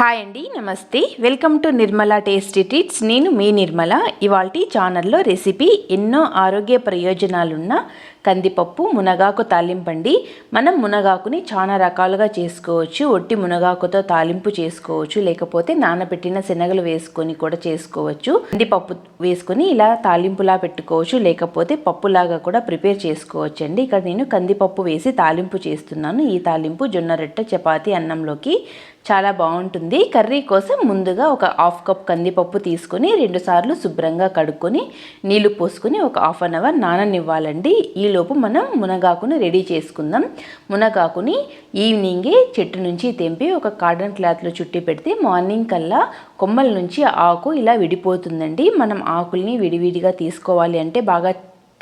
Hi అండి నమస్తే. Welcome to Nirmala tasty treats. నేను మీ నిర్మల. ఇవాల్టి ఛానల్లో రెసిపీ ఎన్నో ఆరోగ్య ప్రయోజనాలున్న కందిపప్పు మునగాకు తాలింపండి. మనం మునగాకుని చాలా రకాలుగా చేసుకోవచ్చు. ఒట్టి మునగాకుతో తాలింపు చేసుకోవచ్చు. లేకపోతే నానబెట్టిన శనగలు వేసుకొని కూడా చేసుకోవచ్చు. కందిపప్పు వేసుకొని ఇలా తాలింపులా పెట్టుకోవచ్చు. లేకపోతే పప్పులాగా కూడా ప్రిపేర్ చేసుకోవచ్చు అండి ఇక్కడ నేను కందిపప్పు వేసి తాలింపు చేస్తున్నాను. ఈ తాలింపు జొన్న రొట్టె చపాతీ అన్నంలోకి చాలా బాగుంటుంది. కర్రీ కోసం ముందుగా ఒక హాఫ్ కప్ కందిపప్పు తీసుకొని రెండుసార్లు శుభ్రంగా కడుక్కొని నీళ్ళు పోసుకొని ఒక హాఫ్ అన్ అవర్ నాననివ్వాలండి. ఈలోపు మనం మునగాకుని రెడీ చేసుకుందాం. మునగాకుని ఈవినింగే చెట్టు నుంచి తెంపి ఒక కాటన్ క్లాత్లో చుట్టి పెడితే మార్నింగ్ కల్లా కొమ్మల నుంచి ఆకు ఇలా విడిపోతుందండి. మనం ఆకుల్ని విడివిడిగా తీసుకోవాలి అంటే బాగా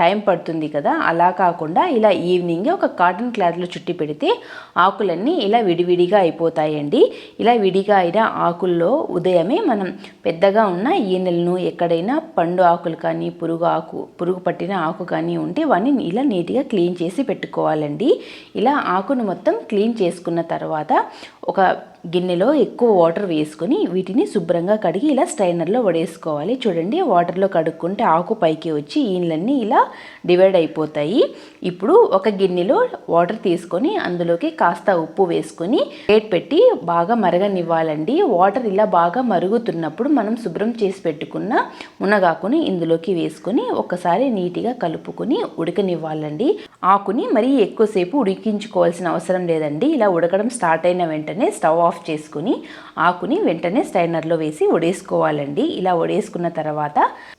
టైం పడుతుంది కదా అలా కాకుండా ఇలా ఈవినింగ్ ఒక కాటన్ క్లాత్లో చుట్టి పెడితే ఆకులన్నీ ఇలా విడివిడిగా అయిపోతాయండి. ఇలా విడిగా అయిన ఆకుల్లో ఉదయమే మనం పెద్దగా ఉన్న ఈనెలను ఎక్కడైనా పండు ఆకులు కానీ పురుగు ఆకు పురుగు పట్టిన ఆకు కానీ ఉంటే వాటిని ఇలా నీట్గా క్లీన్ చేసి పెట్టుకోవాలండి. ఇలా ఆకును మొత్తం క్లీన్ చేసుకున్న తర్వాత ఒక గిన్నెలో ఎక్కువ వాటర్ వేసుకొని వీటిని శుభ్రంగా కడిగి ఇలా స్ట్రైనర్లో వడేసుకోవాలి చూడండి వాటర్లో కడుక్కుంటే ఆకు పైకి వచ్చి ఈన్లన్నీ ఇలా డివైడ్ అయిపోతాయి. ఇప్పుడు ఒక గిన్నెలో వాటర్ తీసుకొని అందులోకి కాస్త ఉప్పు వేసుకొని వేట్ పెట్టి బాగా మరగనివ్వాలండి. వాటర్ ఇలా బాగా మరుగుతున్నప్పుడు మనం శుభ్రం చేసి పెట్టుకున్న మునగాకుని ఇందులోకి వేసుకొని ఒకసారి నీట్గా కలుపుకొని ఉడకనివ్వాలండి. ఆకుని మరీ ఎక్కువసేపు ఉడికించుకోవాల్సిన అవసరం లేదండి. ఇలా ఉడకడం స్టార్ట్ అయిన వెంటనే స్టవ్ ఆఫ్ చేసుకుని ఆకుని వెంటనే స్టైనర్లో వేసి ఉడేసుకోవాలండి ఇలా ఉడేసుకున్న తర్వాత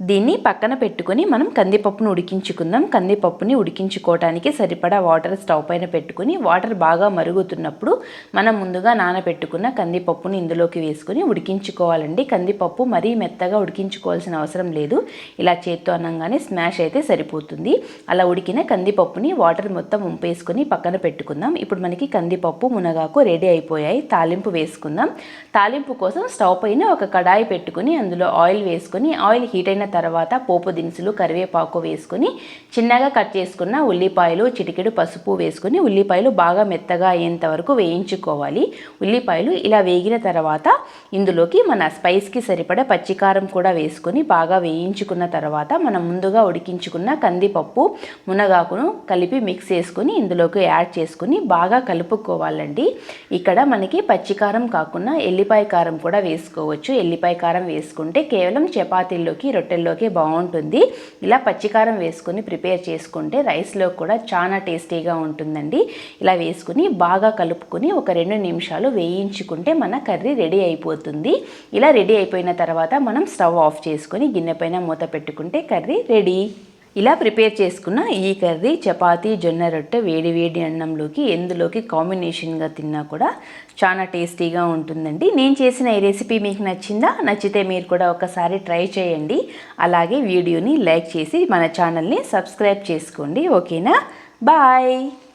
దీన్ని పక్కన పెట్టుకొని మనం కందిపప్పును ఉడికించుకుందాం. కందిపప్పుని ఉడికించుకోవటానికి సరిపడా వాటర్ స్టవ్ పైన పెట్టుకుని వాటర్ బాగా మరుగుతున్నప్పుడు మనం ముందుగా నానబెట్టుకున్న కందిపప్పుని ఇందులోకి వేసుకొని ఉడికించుకోవాలండి. కందిపప్పు మరీ మెత్తగా ఉడికించుకోవాల్సిన అవసరం లేదు. ఇలా చేత్తో అనగానే స్మాష్ అయితే సరిపోతుంది. అలా ఉడికిన కందిపప్పుని వాటర్ మొత్తం ఉంపేసుకొని పక్కన పెట్టుకుందాం. ఇప్పుడు మనకి కందిపప్పు మునగాకు రెడీ అయిపోయాయి. తాలింపు వేసుకుందాం. తాలింపు కోసం స్టవ్ పైన ఒక కడాయి పెట్టుకుని అందులో ఆయిల్ వేసుకొని ఆయిల్ హీట్ అయిన తర్వాత పోపు దినుసులు కరివేపాకు వేసుకొని చిన్నగా కట్ చేసుకున్న ఉల్లిపాయలు చిటికెడు పసుపు వేసుకుని ఉల్లిపాయలు బాగా మెత్తగా అయ్యేంత వరకు వేయించుకోవాలి. ఉల్లిపాయలు ఇలా వేగిన తర్వాత ఇందులోకి మన స్పైస్కి సరిపడ పచ్చికారం కూడా వేసుకొని బాగా వేయించుకున్న తర్వాత మనం ముందుగా ఉడికించుకున్న కందిపప్పు మునగాకును కలిపి మిక్స్ చేసుకుని ఇందులోకి యాడ్ చేసుకుని బాగా కలుపుకోవాలండి. ఇక్కడ మనకి పచ్చి పచ్చికారం కాకుండా ఎల్లిపాయ కారం కూడా వేసుకోవచ్చు. ఎల్లిపాయ కారం వేసుకుంటే కేవలం చపాతీల్లోకి రొట్టెల్లోకి బాగుంటుంది. ఇలా పచ్చికారం వేసుకొని ప్రిపేర్ చేసుకుంటే రైస్లో కూడా చాలా టేస్టీగా ఉంటుందండి. ఇలా వేసుకుని బాగా కలుపుకొని ఒక రెండు నిమిషాలు వేయించుకుంటే మన కర్రీ రెడీ అయిపోతుంది. ఇలా రెడీ అయిపోయిన తర్వాత మనం స్టవ్ ఆఫ్ చేసుకొని గిన్నె పైన మూత పెట్టుకుంటే కర్రీ రెడీ. ఇలా ప్రిపేర్ చేసుకున్న ఈ కర్రీ చపాతీ జొన్న రొట్టె వేడి వేడి అన్నంలోకి ఎందులోకి కాంబినేషన్గా తిన్నా కూడా చాలా టేస్టీగా ఉంటుందండి. నేను చేసిన ఈ రెసిపీ మీకు నచ్చిందా? నచ్చితే మీరు కూడా ఒకసారి ట్రై చేయండి. అలాగే వీడియోని లైక్ చేసి మన ఛానల్ని సబ్స్క్రైబ్ చేసుకోండి. ఓకేనా? బాయ్!